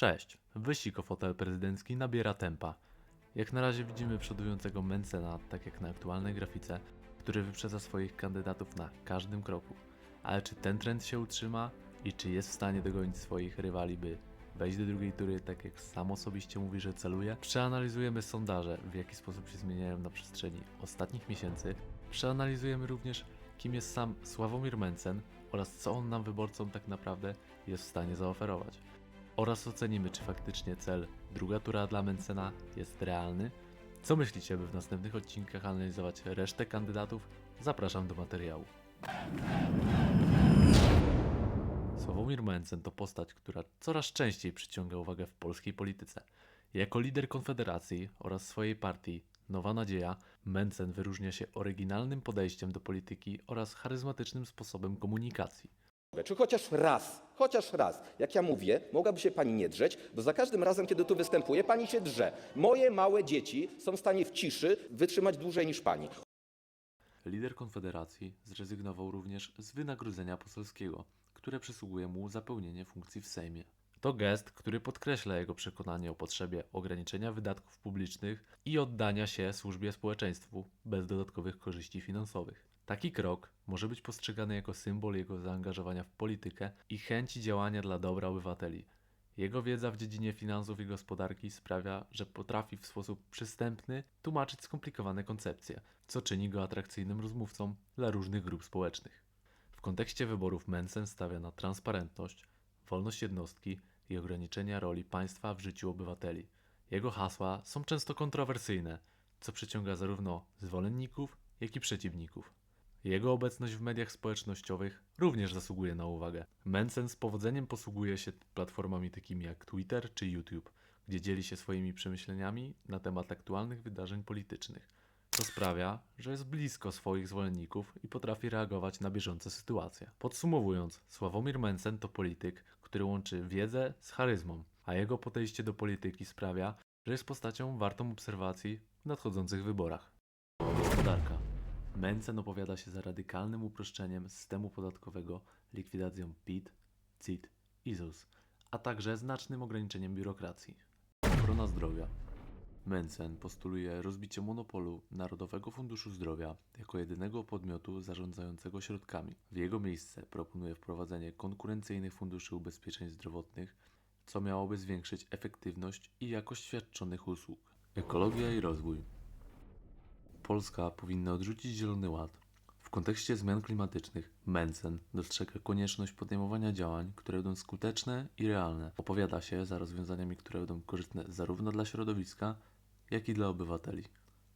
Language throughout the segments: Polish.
Cześć. Wyścig o fotel prezydencki nabiera tempa. Jak na razie widzimy przodującego Mencena, tak jak na aktualnej grafice, który wyprzedza swoich kandydatów na każdym kroku. Ale czy ten trend się utrzyma i czy jest w stanie dogonić swoich rywali, by wejść do drugiej tury, tak jak sam osobiście mówi, że celuje? Przeanalizujemy sondaże, w jaki sposób się zmieniają na przestrzeni ostatnich miesięcy. Przeanalizujemy również, kim jest sam Sławomir Mencen oraz co on nam wyborcom tak naprawdę jest w stanie zaoferować oraz ocenimy, czy faktycznie cel druga tura dla Mencena jest realny. Co myślicie, by w następnych odcinkach analizować resztę kandydatów? Zapraszam do materiału. Sławomir Mencen to postać, która coraz częściej przyciąga uwagę w polskiej polityce. Jako lider Konfederacji oraz swojej partii Nowa Nadzieja, Mencen wyróżnia się oryginalnym podejściem do polityki oraz charyzmatycznym sposobem komunikacji. Czy chociaż raz, chociaż raz, jak ja mówię, mogłaby się pani nie drzeć, bo za każdym razem, kiedy tu występuję, pani się drze. Moje małe dzieci są w stanie w ciszy wytrzymać dłużej niż pani. Lider Konfederacji zrezygnował również z wynagrodzenia poselskiego, które przysługuje mu za pełnienie funkcji w Sejmie. To gest, który podkreśla jego przekonanie o potrzebie ograniczenia wydatków publicznych i oddania się służbie społeczeństwu bez dodatkowych korzyści finansowych. Taki krok może być postrzegany jako symbol jego zaangażowania w politykę i chęci działania dla dobra obywateli. Jego wiedza w dziedzinie finansów i gospodarki sprawia, że potrafi w sposób przystępny tłumaczyć skomplikowane koncepcje, co czyni go atrakcyjnym rozmówcą dla różnych grup społecznych. W kontekście wyborów Mensen stawia na transparentność, wolność jednostki i ograniczenia roli państwa w życiu obywateli. Jego hasła są często kontrowersyjne, co przyciąga zarówno zwolenników, jak i przeciwników. Jego obecność w mediach społecznościowych również zasługuje na uwagę. Mensen z powodzeniem posługuje się platformami takimi jak Twitter czy YouTube, gdzie dzieli się swoimi przemyśleniami na temat aktualnych wydarzeń politycznych. To sprawia, że jest blisko swoich zwolenników i potrafi reagować na bieżące sytuacje. Podsumowując, Sławomir Mencen to polityk, który łączy wiedzę z charyzmą, a jego podejście do polityki sprawia, że jest postacią wartą obserwacji w nadchodzących wyborach. Gospodarka. Mencen opowiada się za radykalnym uproszczeniem systemu podatkowego, likwidacją PIT, CIT i ZUS, a także znacznym ograniczeniem biurokracji. Ochrona zdrowia. Mencen postuluje rozbicie monopolu Narodowego Funduszu Zdrowia jako jedynego podmiotu zarządzającego środkami. W jego miejsce proponuje wprowadzenie konkurencyjnych funduszy ubezpieczeń zdrowotnych, co miałoby zwiększyć efektywność i jakość świadczonych usług. Ekologia i rozwój. Polska powinna odrzucić Zielony Ład. W kontekście zmian klimatycznych Mencen dostrzega konieczność podejmowania działań, które będą skuteczne i realne. Opowiada się za rozwiązaniami, które będą korzystne zarówno dla środowiska, jak i dla obywateli.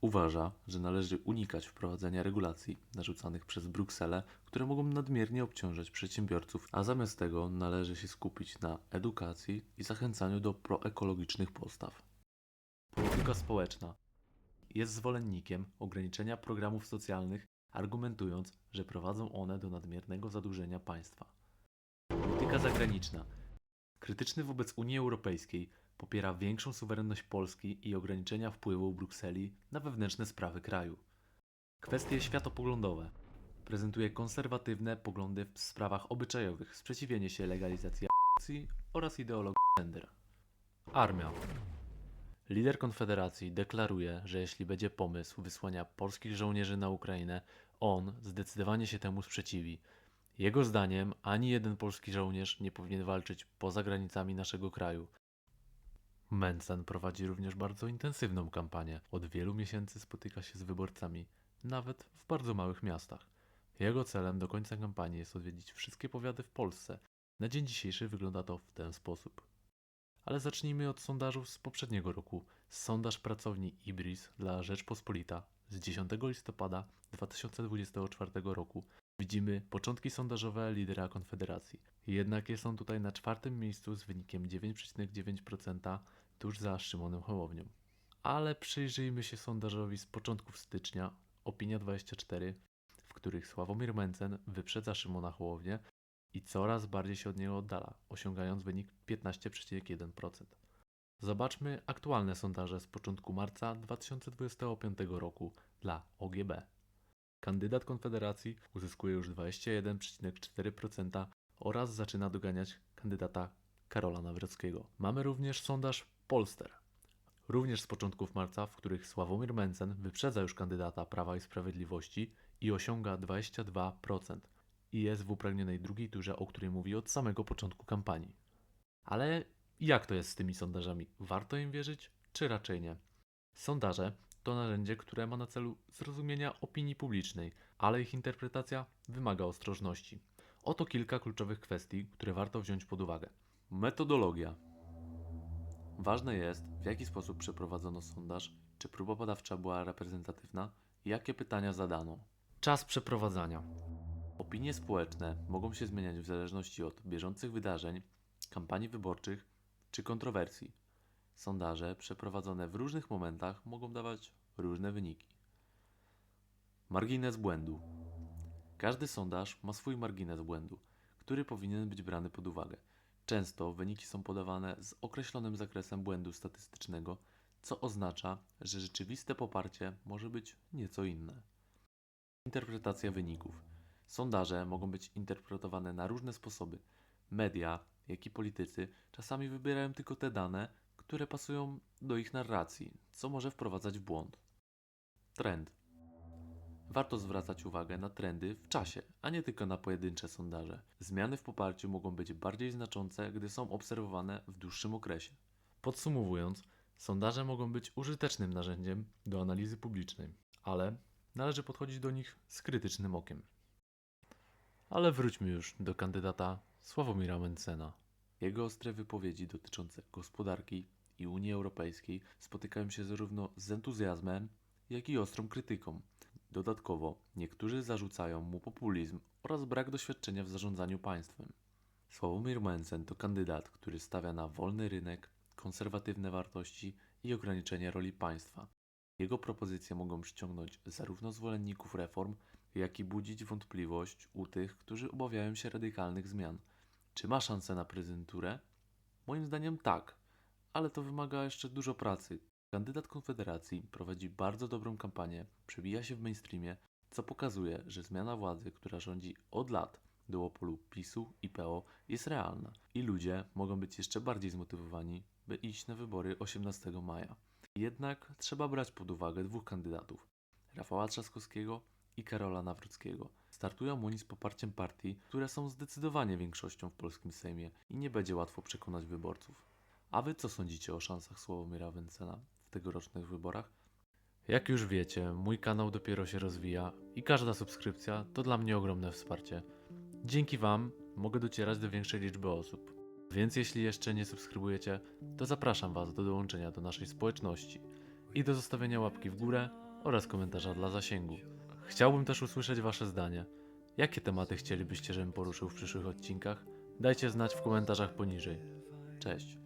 Uważa, że należy unikać wprowadzania regulacji narzucanych przez Brukselę, które mogą nadmiernie obciążać przedsiębiorców, a zamiast tego należy się skupić na edukacji i zachęcaniu do proekologicznych postaw. Polityka społeczna jest zwolennikiem ograniczenia programów socjalnych, argumentując, że prowadzą one do nadmiernego zadłużenia państwa. Polityka zagraniczna. Krytyczny wobec Unii Europejskiej, popiera większą suwerenność Polski i ograniczenia wpływu Brukseli na wewnętrzne sprawy kraju. Kwestie światopoglądowe. Prezentuje konserwatywne poglądy w sprawach obyczajowych, sprzeciwienie się legalizacji oraz ideologii gender. Armia. Lider Konfederacji deklaruje, że jeśli będzie pomysł wysłania polskich żołnierzy na Ukrainę, on zdecydowanie się temu sprzeciwi. Jego zdaniem ani jeden polski żołnierz nie powinien walczyć poza granicami naszego kraju. Mencen prowadzi również bardzo intensywną kampanię. Od wielu miesięcy spotyka się z wyborcami, nawet w bardzo małych miastach. Jego celem do końca kampanii jest odwiedzić wszystkie powiaty w Polsce. Na dzień dzisiejszy wygląda to w ten sposób. Ale zacznijmy od sondażu z poprzedniego roku. Sondaż pracowni Ibris dla Rzeczpospolita z 10 listopada 2024 roku. Widzimy początki sondażowe lidera Konfederacji. Jednak jest on tutaj na czwartym miejscu z wynikiem 9,9% tuż za Szymonem Hołownią. Ale przyjrzyjmy się sondażowi z początków stycznia, Opinia 24, w których Sławomir Mencen wyprzedza Szymona Hołownię i coraz bardziej się od niego oddala, osiągając wynik 15,1%. Zobaczmy aktualne sondaże z początku marca 2025 roku dla OGB. Kandydat Konfederacji uzyskuje już 21,4% oraz zaczyna doganiać kandydata Karola Nawrockiego. Mamy również sondaż Polster. Również z początków marca, w których Sławomir Mencen wyprzedza już kandydata Prawa i Sprawiedliwości i osiąga 22% i jest w upragnionej drugiej turze, o której mówi od samego początku kampanii. Ale jak to jest z tymi sondażami? Warto im wierzyć, czy raczej nie? Sondaże to narzędzie, które ma na celu zrozumienia opinii publicznej, ale ich interpretacja wymaga ostrożności. Oto kilka kluczowych kwestii, które warto wziąć pod uwagę. Metodologia. Ważne jest, w jaki sposób przeprowadzono sondaż, czy próba badawcza była reprezentatywna, jakie pytania zadano. Czas przeprowadzania. Opinie społeczne mogą się zmieniać w zależności od bieżących wydarzeń, kampanii wyborczych czy kontrowersji. Sondaże przeprowadzone w różnych momentach mogą dawać różne wyniki. Margines błędu. Każdy sondaż ma swój margines błędu, który powinien być brany pod uwagę. Często wyniki są podawane z określonym zakresem błędu statystycznego, co oznacza, że rzeczywiste poparcie może być nieco inne. Interpretacja wyników. Sondaże mogą być interpretowane na różne sposoby. Media, jak i politycy czasami wybierają tylko te dane, które pasują do ich narracji, co może wprowadzać w błąd. Trend. Warto zwracać uwagę na trendy w czasie, a nie tylko na pojedyncze sondaże. Zmiany w poparciu mogą być bardziej znaczące, gdy są obserwowane w dłuższym okresie. Podsumowując, sondaże mogą być użytecznym narzędziem do analizy publicznej, ale należy podchodzić do nich z krytycznym okiem. Ale wróćmy już do kandydata Sławomira Mencena. Jego ostre wypowiedzi dotyczące gospodarki i Unii Europejskiej spotykają się zarówno z entuzjazmem, jak i ostrą krytyką. Dodatkowo niektórzy zarzucają mu populizm oraz brak doświadczenia w zarządzaniu państwem. Sławomir Mencen to kandydat, który stawia na wolny rynek, konserwatywne wartości i ograniczenie roli państwa. Jego propozycje mogą przyciągnąć zarówno zwolenników reform, jak i budzić wątpliwość u tych, którzy obawiają się radykalnych zmian. Czy ma szansę na prezydenturę? Moim zdaniem tak, ale to wymaga jeszcze dużo pracy. Kandydat Konfederacji prowadzi bardzo dobrą kampanię, przebija się w mainstreamie, co pokazuje, że zmiana władzy, która rządzi od lat duopolu PiSu i PO jest realna i ludzie mogą być jeszcze bardziej zmotywowani, by iść na wybory 18 maja. Jednak trzeba brać pod uwagę dwóch kandydatów: Rafała Trzaskowskiego i Karola Nawrockiego. Startują oni z poparciem partii, które są zdecydowanie większością w polskim Sejmie i nie będzie łatwo przekonać wyborców. A wy co sądzicie o szansach Sławomira Wencena w tegorocznych wyborach? Jak już wiecie, mój kanał dopiero się rozwija i każda subskrypcja to dla mnie ogromne wsparcie. Dzięki Wam mogę docierać do większej liczby osób. Więc jeśli jeszcze nie subskrybujecie, to zapraszam Was do dołączenia do naszej społeczności i do zostawienia łapki w górę oraz komentarza dla zasięgu. Chciałbym też usłyszeć Wasze zdanie. Jakie tematy chcielibyście, żebym poruszył w przyszłych odcinkach? Dajcie znać w komentarzach poniżej. Cześć.